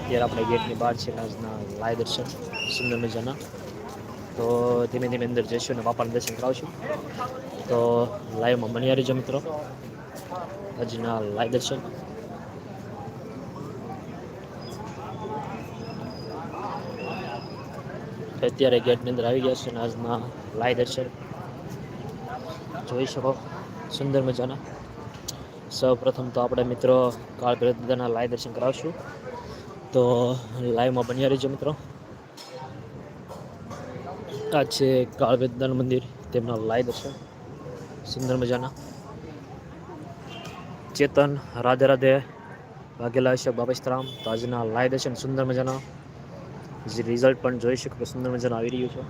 અત્યારે આપણે ગેટની બહાર છે આજના લાય દર્શન, સુંદર મજાના. તો ધીમે ધીમે અંદર જઈશું અને બાપાને દર્શન કરાવશું. તો લાઈવમાં બન્યા રહીજો મિત્રો. આજના લાય દર્શન. અત્યારે ગેટની અંદર આવી ગયા છે અને આજના લાય દર્શન. જોઈ શકો, સુંદર મજાના. સૌ પ્રથમ તો આપણે મિત્રો કાળ દાદાના લાય દર્શન કરાવશું. તો લાઈવમાં બન્યા રહીજો મિત્રો. આ છે કાળવેદાન મંદિર, તેમના લાય દર્શન સુંદર મજાના. ચેતન, રાધે રાધે વાઘેલા છે બાબસ્તરામ આજના લાય દર્શન સુંદર મજાના. જે રિઝલ્ટ પણ જોઈ શકો સુંદર મજાનું આવી રહ્યું છે.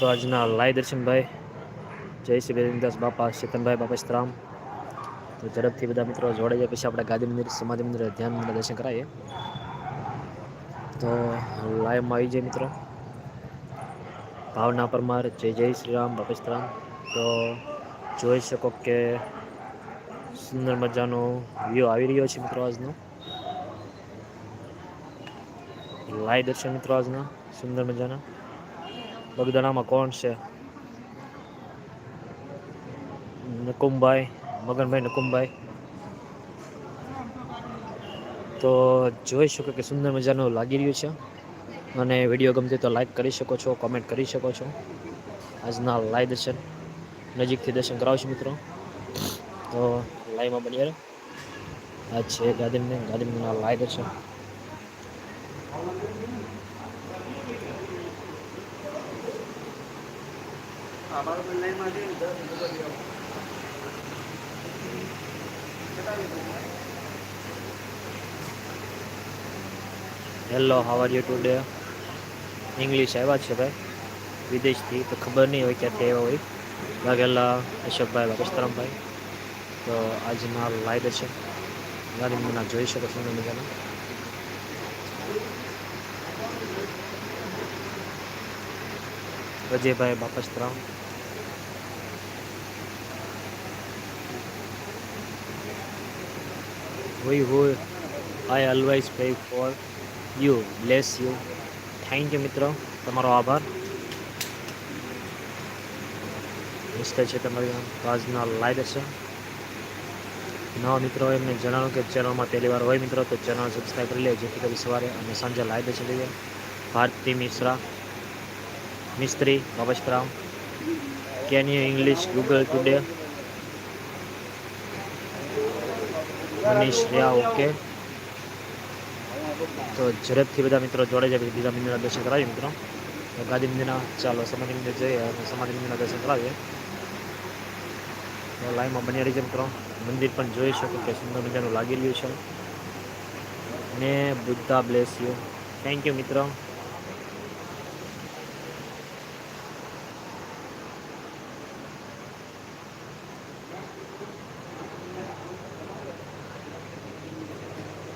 તો આજના લાય દર્શનભાઈ, જય શ્રી બેરંદાસ બાપા, ચેતનભાઈ બાપસ્તરામ તો ઝડપથી બધા મિત્રો જોડાઈ જાય પછી આપણે ગાંધી મંદિર, સમાધિ મંદિર ધ્યાન મંદિર દર્શન કરાવીએ. તો લાઈવમાં આવી જાય મિત્રો. ભાવના પરમાર, જય જય શ્રી રામ બાપસ્તરામ તો જોઈ શકો કે સુંદર મજાનો વ્યૂ આવી રહ્યો છે મિત્રો આજનો. લાઈ દર્શન મિત્રો આજના, સુંદર મજાના. બગદાણામાં કોણ છે? નકુમભાઈ મગનભાઈ નકુમભાઈ તો જોઈ શકો કે સુંદર મજાનું લાગી રહ્યું છે. અને વીડિયો ગમતી તો લાઈક કરી શકો છો કોમેન્ટ કરી શકો છો. આજના લાઈવ દર્શન નજીકથી દર્શન કરાવશું મિત્રો. તો લાઈવમાં બની રહે. આ છે ગાદીમને ગાદીમના લાઈવ દર્શન. Hello how are you today English આવ્યા છે ભાઈ. વિદેશથી, તો ખબર નહીં હોય ક્યાંથી આવ્યા હોય. વાઘેલા, અશોકભાઈ વાગેશ્વરમભાઈ તો આજના લાઈવ છે. ગાંધીના જોઈ શકો છો મજાના અજયભાઈ બાપસ્તરામ હોય હોય I always pay for you bless you thank you મિત્રો. તમારો આભાર. મિસ્ટર છે તમારી આજના લાઈવ છે નવા મિત્રો, એમને જણાવ્યું કે ચેનલમાં પહેલી વાર હોય મિત્રો, તો ચેનલ સબસ્ક્રાઈબ કરી લે. જેથી કરી સવારે અને સાંજે લાઈવ છે લઈએ. Bharati Mishra, Mistry બાબસ્તરામ can you English Google today Manish રહ્યા ઓકે. તો ઝડપથી બધા મિત્રો જોડે જાય બીજા મંદિરના દર્શન કરાવીએ મિત્રો. તો ગાંધી મંદિરના, ચાલો, સમાધિ મંદિર જઈએ અને સમાધિ મંદિરના દર્શન કરાવીએ. તો લાઈનમાં બની રહી છે મિત્રો. મંદિર પણ જોઈ શકો કે સુંદર મજાનું લાગી રહ્યું છે. ને Buddha bless you. Thank you મિત્રો.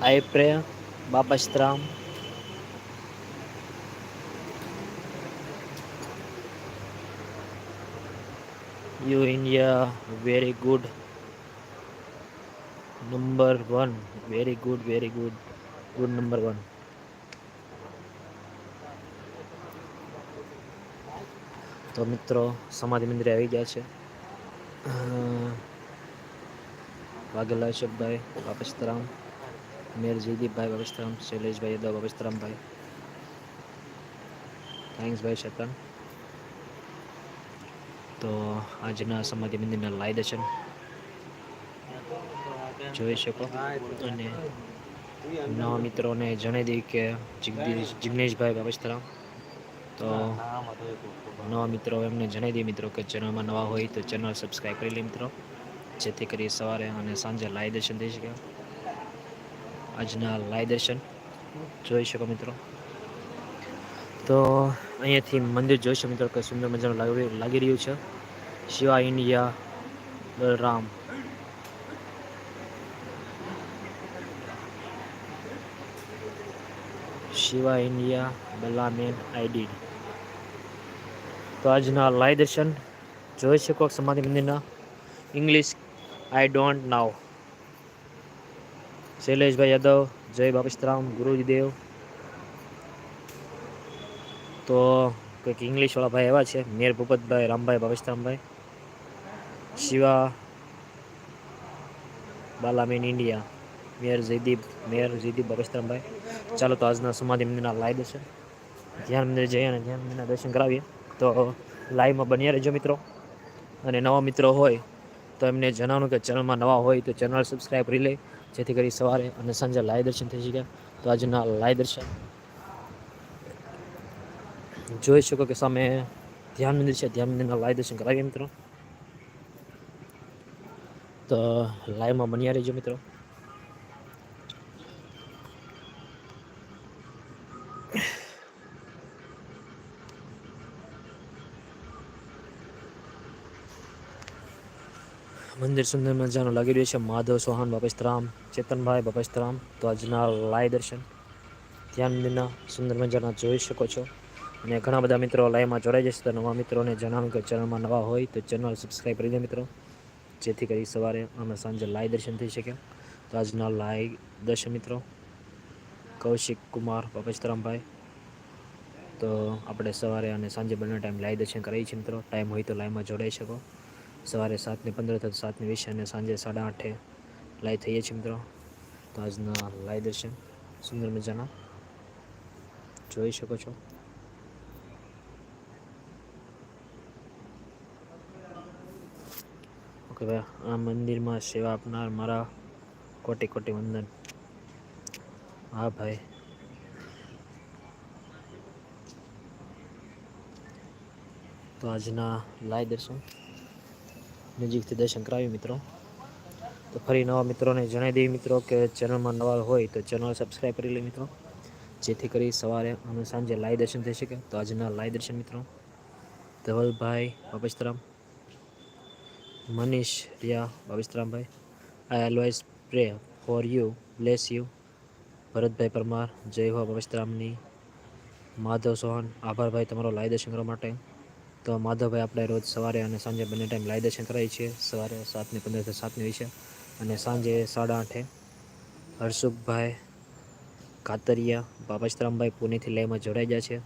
I pray, Baba Stram. You India, very good. Number one, very good, very good. Good number one. તો મિત્રો સમાધિ મંદિરે આવી ગયા છે વાઘેલા અશોકભાઈ વાપસ્તરામ મેર જયદીપભાઈ બાબસ્તરામ શૈલેષભાઈ યાદવ બાબસ્તરામભાઈ થેન્ક્સ ભાઈ શતન તો આજના સમાધિ મંદિરના લાઈ દર્શન જોઈ શકો. અને નવા મિત્રોને જણાવી દઈએ કે જિગ્નેશભાઈ બાબસ્તરામ તો નવા મિત્રો એમને જણાવી દઈએ મિત્રો કે ચેનલમાં નવા હોય તો ચેનલ સબસ્ક્રાઈબ કરી લે મિત્રો. જેથી કરી સવારે અને સાંજે લાઈ દર્શન થઈ શકે. આજના લાઈ દર્શન. જોઈ શકો મિત્રો. તો અહીંયાથી મંદિર જોઈ શકો મિત્રો કે સુંદર મજાનું લાગી રહ્યું છે. શિવા ઇન્ડિયા, બલરામ. શિવા ઇન્ડિયા બલામેન આઈડી. તો આજના લાઈ દર્શન જોઈ શકો સમાધિ મંદિરના. English I don't know Shaileshbhai Yadav, જય બાપેશ્રામ ગુરુદેવ તો કંઈક ઇંગ્લિશવાળા ભાઈ એવા છે, મેર ભૂપતભાઈ, રામભાઈ બાપેશ્રામભાઈ Shiva, બાલામેન India mayor Jaydeep mayor Jaydeep બાપેશ્રામભાઈ ચાલો તો આજના સમાધિ મંદિરના લાઈ દર્શન. ધ્યાન મંદિર જઈએ અને ધ્યાન મંદિરના દર્શન કરાવીએ. તો લાઈવમાં બન્યા રહેજો મિત્રો. અને નવા મિત્રો હોય તો એમને જણાવવાનું કે ચેનલમાં નવા હોય તો ચેનલ સબસ્ક્રાઈબ કરી લે. જેથી કરી સવારે અને સાંજે લાય દર્શન થઈ શકે તો આજના લાય દર્શન. જોઈ શકો કે સામે ધ્યાન મંદિર છે. ધ્યાન મંદિરના લાય દર્શન કરાવીએ મિત્રો. તો લાઈવમાં બન્યા રહેજો મિત્રો. મંદિર સુંદર મજાનું લાગી રહ્યું છે. માધવ સોહાન બાપસ્તરામ ચેતનભાઈ બાપસ્તરામ તો આજના લાય દર્શન. ધ્યાન મંદિરના સુંદર મજાના જોઈ શકો છો. અને ઘણા બધા મિત્રો લાઈવમાં જોડાઈ જશે. તો નવા મિત્રોને જણાવું કે ચેનલમાં નવા હોય તો ચેનલ સબસ્ક્રાઈબ કરી દે મિત્રો. જેથી કરી સવારે અમે સાંજે લાય દર્શન થઈ શકે. તો આજના લાય દર્શન મિત્રો. કૌશિક કુમાર બાપસ્તરામભાઈ તો આપણે સવારે અને સાંજે બંને ટાઈમ લાય દર્શન કરીએ છીએ મિત્રો. ટાઈમ હોય તો લાઈવમાં જોડાઈ શકો. સવારે સાતને પંદર થતા સાતને વીસ અને સાંજે સાડા આઠે લાઈવ થઈએ છીએ મિત્રો. તો આજના લાઈવ દર્શન, સુંદર મજાના. જોઈ શકો છો. ઓકે ભાઈ, આ મંદિરમાં સેવા આપનાર મારા કોટી કોટી વંદન. હા ભાઈ. તો આજના લાઈવ દર્શન. નજીકથી દર્શન કરાવી મિત્રો. તો ફરી નવા મિત્રોને જણાવી દઈએ મિત્રો કે ચેનલમાં નવા હોય તો ચેનલ સબસ્ક્રાઈબ કરી લે મિત્રો. જેથી કરી સવારે અને સાંજે લાઈવ દર્શન થઈ શકે. તો આજના લાઈવ દર્શન મિત્રો. ધવલભાઈ બાપેસ્તરામ Manish Riya બાપેસ્તરામભાઈ I always pray for you bless you Bharatbhai Parmar, જય હો બાપેસ્તરામની માધવ સોહન આભારભાઈ તમારો લાઈવ દર્શન કરવા માટે. તો માધવભાઈ આપણે રોજ સવારે અને સાંજે બંને ટાઈમ લાય દર્શન કરાવીએ છીએ. સવારે સાતને પંદરથી સાતને વીસે. અને સાંજે સાડા આઠે હર્ષુખભાઈ, કાતરિયા બાબાશ્રામભાઈ પુણેથી લાઈવમાં જોડાઈ ગયા છે.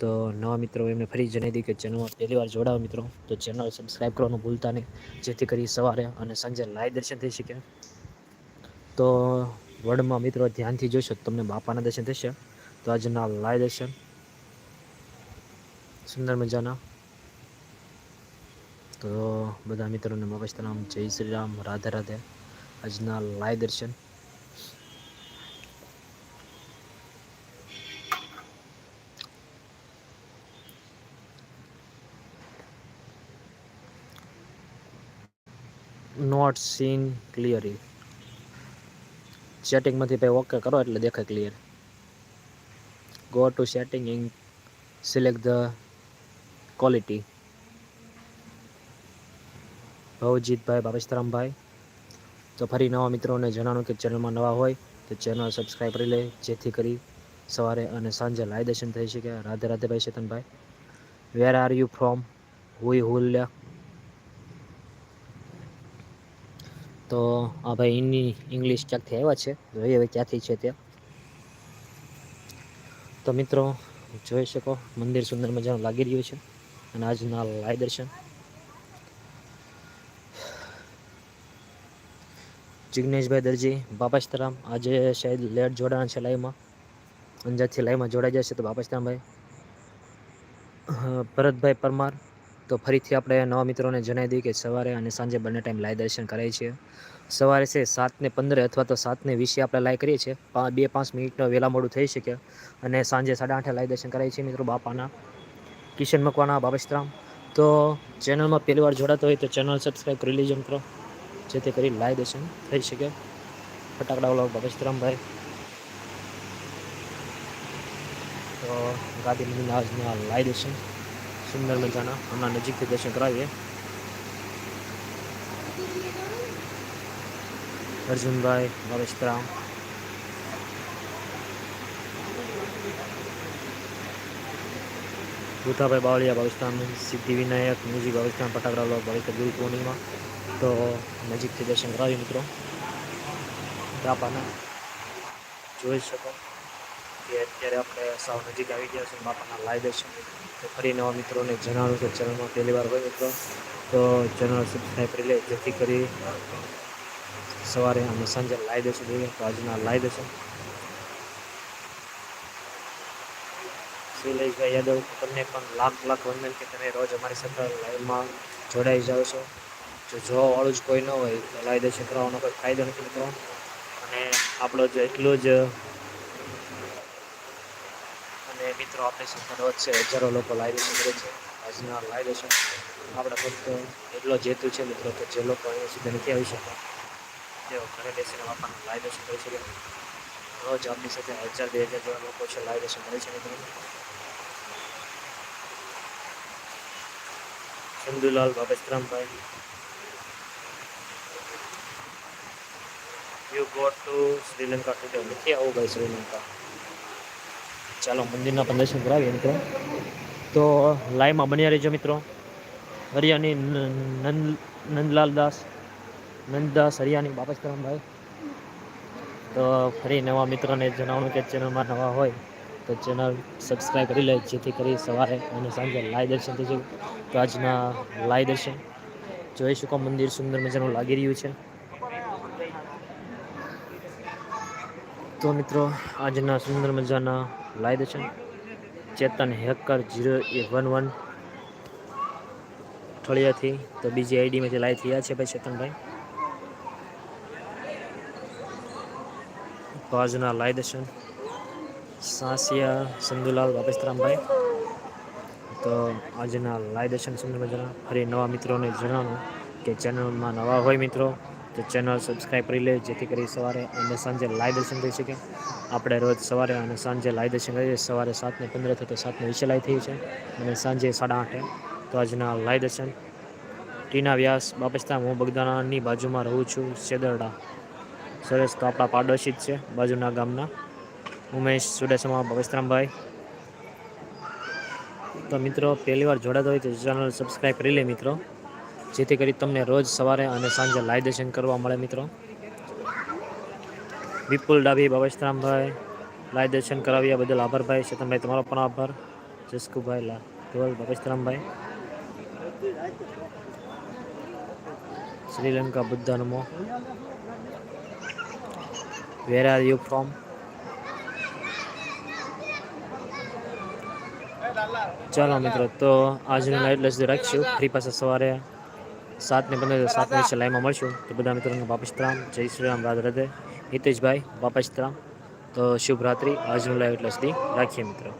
તો નવા મિત્રો એમને ફરી જણાવી દીધી કે ચેનલમાં પહેલી વાર જોડાવો મિત્રો, તો ચેનલ સબસ્ક્રાઈબ કરવાનું ભૂલતા નહીં. જેથી કરી સવારે અને સાંજે લાઈવ દર્શન થઈ શકે. તો વર્ડમાં મિત્રો ધ્યાનથી જોશો તમને બાપાના દર્શન થશે. તો આજના લાઈવ દર્શન. સુંદર મજાના. તો બધા મિત્રોને મગજતનામ જય શ્રી રામ, રાધે રાધે. આજના લાય દર્શન. નોટ સીન ક્લિયરલી સેટિંગમાંથી ભાઈ ઓકે કરો એટલે દેખાય clear go to setting select the quality ભવજીતભાઈ બાબેશરામભાઈ તો ફરી નવા મિત્રોને જણાવું કે ચેનલમાં નવા હોય તો ચેનલ સબસ્ક્રાઈબ કરી લે, જેથી કરી સવારે અને સાંજે લાઈવ દર્શન થઈ શકે. રાધે રાધે ભાઈ Chetanbhai where are you from હુઈ હુલ્યા તો આ ભાઈ એની ઇંગ્લિશ ક્યાંકથી આવ્યા છે? જોઈએ હવે ક્યાંથી છે તે. તો મિત્રો, જોઈ શકો, મંદિર સુંદર મજાનું લાગી રહ્યું છે. અને આજના લાય દર્શન જિગ્નેશભાઈ દરજી બાપાસ્તરામ આજે શાયદ લેટ જોડાણ છે લાઈવમાં અંજારથી લાઈવમાં જોડાઈ જશે તો બાપાસ્તરામભાઈ ભરતભાઈ પરમાર, તો ફરીથી આપણે નવા મિત્રોને જણાવી દઈએ કે સવારે અને સાંજે બંને ટાઈમ લાઈવ દર્શન કરાય છે. સવારે છે સાતને પંદરે અથવા તો સાતને વીસે આપણે લાઈવ કરીએ છીએ. બે પાંચ મિનિટનો વહેલા મોડું થઈ શકે. અને સાંજે સાડા આઠે લાઈવ દર્શન કરાય છે મિત્રો બાપાના. કિશન મકવાના બાબસ્તરામ તો ચેનલમાં પહેલી વાર જોડાતો હોય તો ચેનલ સબસ્ક્રાઈબ કરી લેજો મિત્રો. જેથી કરી લાઈ દર્શન થઈ શકે. ફટાકડા ઓલા બાબસ્તરામભાઈ તો ગાદી મંદિરના આજના લાઈવ દર્શન. સુંદર મજાના. હમણાં નજીકથી દર્શન કરાવીએ. અર્જુનભાઈ ભાવેશરામ ભૂતાભાઈ બાવળિયા ભાવેશરામ સિદ્ધિ વિનાયક, મ્યુઝિક ભાવેશરામ ફટાકડા ભાવેશ ગુરુ પૂર્ણિમા. તો નજીકથી દર્શન કરાવી મિત્રો. બાપાના જોઈ શકો કે અત્યારે આપણે સાવ નજીક આવી ગયા છે બાપાના લાઈ દર્શન. તો ફરી નવા મિત્રોને જણાવું કે ચેનલમાં પહેલી વાર હોય મિત્રો, તો ચેનલ સબસ્ક્રાઈબ કરી લે. જેથી કરી સવારે અમે સાંજે લાઈ દર્શન જોઈએ. તો આજના લાઈ દર્શન શૈલેષભાઈ યાદવ તમને પણ લાખ લાખ વંદન કે તમે રોજ અમારી સાથે લાઈવમાં જોડાઈ જાઓ છો. જો જોવા વાળું જ કોઈ ન હોય તો લાવી દર્શન કરવાનો કોઈ ફાયદો નથી મિત્રો અને આપણો જ એટલું જ અને મિત્રો, આપણી સાથે રોજ છે, હજારો લોકો લાઈ દર્શન કરે છે. આજના લાઈ દર્શન આપણે ફક્ત એટલો જ હેતુ છે મિત્રો, કે જે લોકો અહીંયા સુધી નથી આવી શકતા. તેઓ ઘરે બેસીને આપણને લાઈ દર્શન કરી શકે. રોજ આપની સાથે હજાર બે હજાર જેવા લોકો છે લાઈવ દર્શન કરે છે મિત્રો Chandulal બાબેશ્રામભાઈ you go to Sri Lanka today નથી આવું ભાઈ શ્રીલંકા ચાલો, મંદિરના પ્રદર્શન દર્શન કરાવીએ મિત્રો. તો લાઈવમાં બન્યા રહેજો મિત્રો. હરિયાની નંદ, નંદલાલ દાસ, નંદદાસ હરિયાની બાબેશ્રામભાઈ તો ફરી નવા મિત્રોને જણાવવાનું કે ચેનલમાં નવા હોય તો ચેનલ સબસ્ક્રાઈબ કરી લે, જેથી કરી સવારે અને સાંજે લાય દર્શન થઈ જાય. તો આજના લાય દર્શન. જોઈ શકો, મંદિર સુંદર મજાનું લાગી રહ્યું છે. તો મિત્રો, આજના સુંદર મજાના લાઈવ દર્શન. Chetan hacker zero one one. અઠવાડિયાથી તો બીજી આઈડીમાંથી લાઈવ થયા છે ભાઈ ચેતનભાઈ. આજના લાઈવ દર્શન સાસિયા સંધુલાલ બાપેસ્તરામભાઈ તો આજના લાય દર્શન સુંદર મજાના ફરી નવા મિત્રોને જણાવું કે ચેનલમાં નવા હોય મિત્રો, તો ચેનલ સબસ્ક્રાઈબ કરી લે, જેથી કરી સવારે અને સાંજે લાય દર્શન થઈ શકે. આપણે રોજ સવારે અને સાંજે લાય દર્શન કરીએ સવારે સાતને પંદર થતો સાતને વીસે લાય થઈ છે અને સાંજે સાડા આઠે. તો આજના લાય દર્શન ટીના વ્યાસ, બાપસ્તા, હું બગદાણાની બાજુમાં રહું છું સેદરડા સરસ તો આપણા પાડોશી જ છે, બાજુના ગામના. ઉમેશ સુડેસમા ભવેશરામભાઈ તો મિત્રો, પહેલી વાર જોડાતા હોય તો ચેનલ સબસ્ક્રાઈબ કરી લે મિત્રો. જેથી કરી તમને રોજ સવારે અને સાંજે લાઈવ દર્શન કરવા મળે મિત્રો. વિપુલ ડાભી ભવેશરામભાઈ લાઈવ દર્શન કરાવ્યા બદલ આભારભાઈ શેતનભાઈ તમારો પણ આભાર. જસકુભાઈ લા ધોલ ભવેશરામભાઈ શ્રીલંકા બુદ્ધ નમો વેર આર યુ ફ્રોમ ચાલો મિત્રો, તો આજનું એટલે સુધી રાખીશું ફ્રી પાછા સવારે સાતને પંદર, સાત વર્ષે લાઈવમાં મળશું. તો બધા મિત્રોને બાપસ્તરામ જય શ્રી રામ, રાધે રાધે. હિતેશભાઈ બાપસ્તરામ તો શુભ રાત્રિ, આજનું લાઈવ એટલે સુધી રાખીએ મિત્રો.